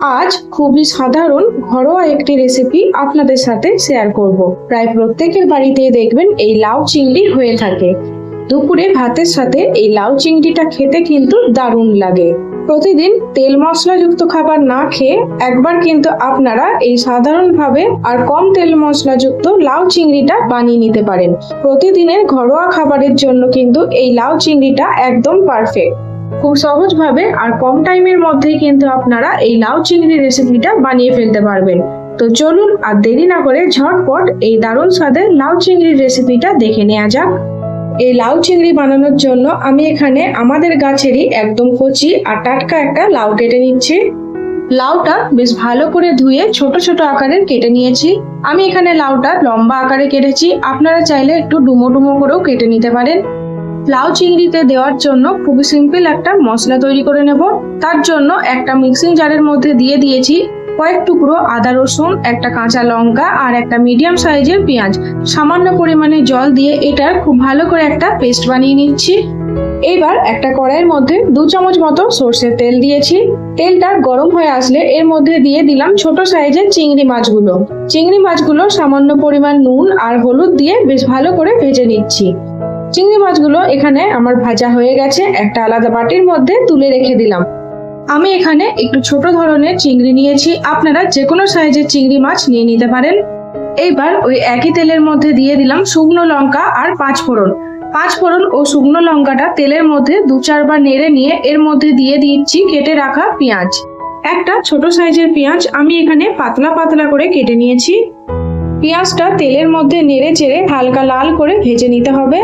আজ খুবই সাধারণ, ঘরোয়া একটি রেসিপি আপনাদের সাথে শেয়ার করব। প্রায় প্রত্যেকের বাড়িতেই দেখবেন এই লাউ চিংড়ি হয়ে থাকে। দুপুরে ভাতের সাথে এই লাউ চিংড়িটা খেতে কিন্তু দারুণ লাগে। প্রতিদিন তেল মশলাযুক্ত খাবার না খেয়ে একবার কিন্তু আপনারা এই সাধারণভাবে আর কম তেল মশলাযুক্ত লাউ চিংড়িটা বানিয়ে নিতে পারেন। প্রতিদিনের ঘরোয়া খাবারের জন্য কিন্তু এই লাউ চিংড়িটা একদম পারফেক্ট খুব সহজভাবে আর কম টাইমের মধ্যেই কিন্তু আপনারা এই লাউ চিংড়ি রেসিপিটা বানিয়ে ফেলতে পারবেন। তো চলুন আর দেরি না করে ঝটপট এই দারুণ স্বাদের লাউ চিংড়ির রেসিপিটা দেখে নেওয়া যাক। এই লাউ চিংড়ি বানানোর জন্য আমি এখানে আমাদের গাছেরই একদম কচি আর টাটকা একটা লাউ কেটে নিচ্ছি। লাউটা বেশ ভালো করে ধুয়ে ছোট ছোট আকারের কেটে নিয়েছি। আমি এখানে লাউটা লম্বা আকারে কেটেছি। আপনারা চাইলে একটু ডুমো ডুমো করেও কেটে নিতে পারেন। লাউ চিংড়িতে দেওয়ার জন্য খুবই সিম্পল একটা মশলা তৈরি করে নেব। তার জন্য একটা মিক্সিং জারের মধ্যে দিয়ে দিয়েছি কয়েক টুকরো আদা রসুন, একটা কাঁচা লঙ্কা আর একটা মিডিয়াম সাইজের পেঁয়াজ। সামান্য পরিমাণে জল দিয়ে এটার খুব ভালো করে একটা পেস্ট বানিয়ে নিচ্ছি। এবার একটা কড়াইয়ের মধ্যে দু চামচ মতো সর্ষের তেল দিয়েছি। তেলটা গরম হয়ে আসলে এর মধ্যে দিয়ে দিলাম ছোট সাইজের চিংড়ি মাছগুলো। চিংড়ি মাছগুলো সামান্য পরিমাণ নুন আর হলুদ দিয়ে বেশ ভালো করে ভেজে নিচ্ছি। চিংড়ি মাছগুলো এখানে আমার ভাজা হয়ে গেছে। একটা আলাদা বাটির মধ্যে তুলে রেখে দিলাম। আমি এখানে একটু ছোট ধরনের চিংড়ি নিয়েছি। আপনারা যে কোনো সাইজের চিংড়ি মাছ নিয়ে নিতে পারেন। এইবার ওই একই তেলের মধ্যে দিয়ে দিলাম শুকনো লঙ্কা আর পাঁচ ফোড়ন। পাঁচ ফোড়ন ও শুকনো লঙ্কাটা তেলের মধ্যে দু চারবার নেড়ে নিয়ে এর মধ্যে দিয়ে দিচ্ছি কেটে রাখা পেঁয়াজ। একটা ছোট সাইজের পেঁয়াজ আমি এখানে পাতলা পাতলা করে কেটে নিয়েছি। পেঁয়াজটা তেলের মধ্যে নেড়ে চেড়ে হালকা লাল করে ভেজে নিতে হবে।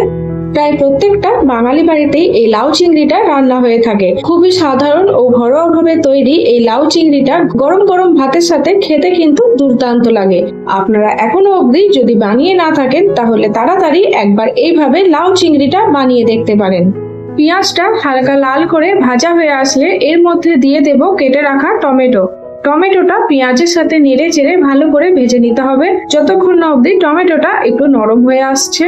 প্রায় প্রত্যেকটা বাঙালি বাড়িতেই এই লাউ চিংড়িটা রান্না হয়ে থাকে। খুবই সাধারণ ও ঘরোয়া ভাবে তৈরি এই লাউ চিংড়িটা গরম গরম ভাতের সাথে খেতে কিন্তু দুর্দান্ত লাগে। আপনারা এখনও অবধি যদি বানিয়ে না থাকেন, তাহলে তাড়াতাড়ি একবার এইভাবে লাউ চিংড়িটা বানিয়ে দেখতে পারেন। পেঁয়াজটা হালকা লাল করে ভাজা হয়ে আসলে এর মধ্যে দিয়ে দেব কেটে রাখা টমেটো। টমেটোটা পেঁয়াজের সাথে নেড়ে চেড়ে ভালো করে ভেজে নিতে হবে। যতক্ষণ না অবধি টমেটোটা একটু নরম হয়ে আসছে।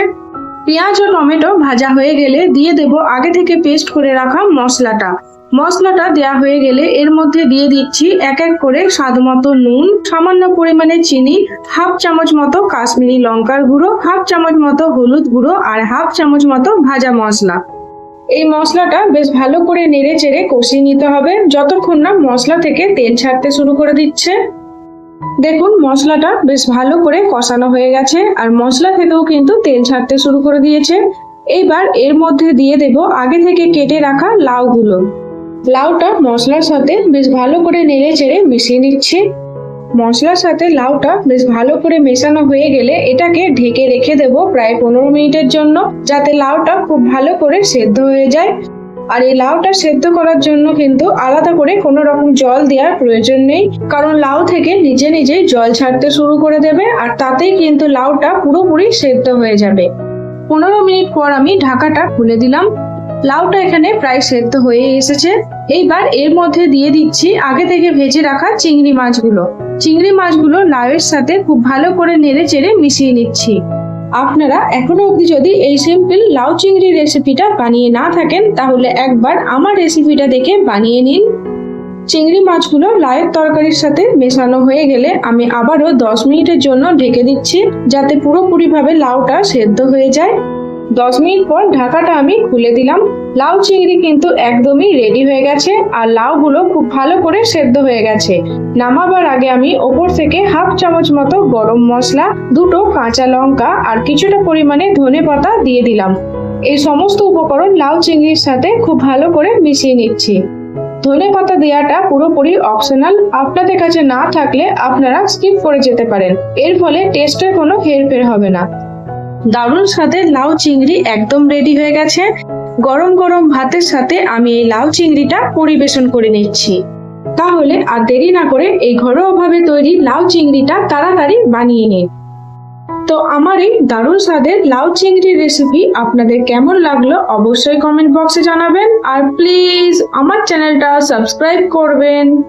পেঁয়াজ ও টমেটো ভাজা হয়ে গেলে দিয়ে দেব আগে থেকে পেস্ট করে রাখা মশলাটা। মশলাটা দেওয়া হয়ে গেলে এর মধ্যে দিয়ে দিচ্ছি এক এক করে স্বাদ মতো নুন, সামান্য পরিমাণে চিনি, হাফ চামচ মতো কাশ্মীরি লঙ্কার গুঁড়ো, হাফ চামচ মতো হলুদ গুঁড়ো আর হাফ চামচ মতো ভাজা মশলা। এই মশলাটা বেশ ভালো করে নেড়ে চেড়ে কষিয়ে নিতে হবে। যতক্ষণ না মশলা থেকে তেল ছাড়তে শুরু করে দিচ্ছে। দেখুন, মশলাটা বেশ ভালো করে কষানো হয়ে গেছে আর মশলা থেকেও কিন্তু তেল ছাড়তে শুরু করে দিয়েছে। এইবার এর মধ্যে দিয়ে দেব আগে থেকে কেটে রাখা লাউগুলো। লাউটা মশলার সাথে বেশ ভালো করে নেড়ে চেড়ে মিশিয়ে নিচ্ছি। মশলার সাথে লাউটা বেশ ভালো করে মেশানো হয়ে গেলে এটাকে ঢেকে রেখে দেব প্রায় পনেরো মিনিটের জন্য, যাতে লাউটা খুব ভালো করে সেদ্ধ হয়ে যায়। আর এই লাউটা সেদ্ধ করার জন্য কিন্তু আলাদা করে কোনো রকম জল দেওয়ার প্রয়োজন নেই। কারণ লাউ থেকে নিজে নিজেই জল ছাড়তে শুরু করে দেবে আর তাতেই কিন্তু লাউটা পুরোপুরি সেদ্ধ হয়ে যাবে। পনেরো মিনিট পর আমি ঢাকাটা খুলে দিলাম। লাউটা এখানে প্রায় সেদ্ধ হয়ে এসেছে। এইবার এর মধ্যে দিয়ে দিচ্ছি আগে থেকে ভেজে রাখা চিংড়ি মাছগুলো। চিংড়ি মাছগুলো লাউয়ের সাথে খুব ভালো করে নেড়ে চেড়ে মিশিয়ে নিচ্ছি। আপনারা এখনও অবধি যদি এই সিম্পল লাউ চিংড়ি রেসিপিটা বানিয়ে না থাকেন, তাহলে একবার আমার রেসিপিটা দেখে বানিয়ে নিন। চিংড়ি মাছগুলো লাউয়ের তরকারির সাথে মেশানো হয়ে গেলে আমি আবারও দশ মিনিটের জন্য ঢেকে দিচ্ছি, যাতে পুরোপুরিভাবে লাউটা সেদ্ধ হয়ে যায়। দশ মিনিট পর ঢাকাটা আমি খুলে দিলাম। লাউ চিংড়ি কিন্তু একদমই রেডি হয়ে গেছে আর লাউগুলো খুব ভালো করে সেদ্ধ হয়ে গেছে। নামাবার আগে আমি ওপর থেকে হাফ চামচ মতো গরম মশলা, দুটো কাঁচা লঙ্কা আর কিছুটা পরিমাণে ধনে পাতা দিয়ে দিলাম। এই সমস্ত উপকরণ লাউ চিংড়ির সাথে খুব ভালো করে মিশিয়ে নিচ্ছি। ধনে পাতা দেওয়াটা পুরোপুরি অপশনাল আপনাদের কাছে না থাকলে আপনারা স্কিপ করে যেতে পারেন। এর ফলে টেস্টের কোনো হেরফের হবে না। দারুণ স্বাদের লাউ চিংড়ি একদম রেডি হয়ে গেছে। গরম গরম ভাতের সাথে আমি এই লাউ চিংড়িটা পরিবেশন করে নিচ্ছি। তাহলে আর দেরি না করে এই ঘরোয়াভাবে তৈরি লাউ চিংড়িটা তাড়াতাড়ি বানিয়ে নিন। তো আমার এই দারুণ স্বাদের লাউ চিংড়ির রেসিপি আপনাদের কেমন লাগল অবশ্যই কমেন্ট বক্সে জানাবেন। আর প্লিজ আমার চ্যানেলটা সাবস্ক্রাইব করবেন।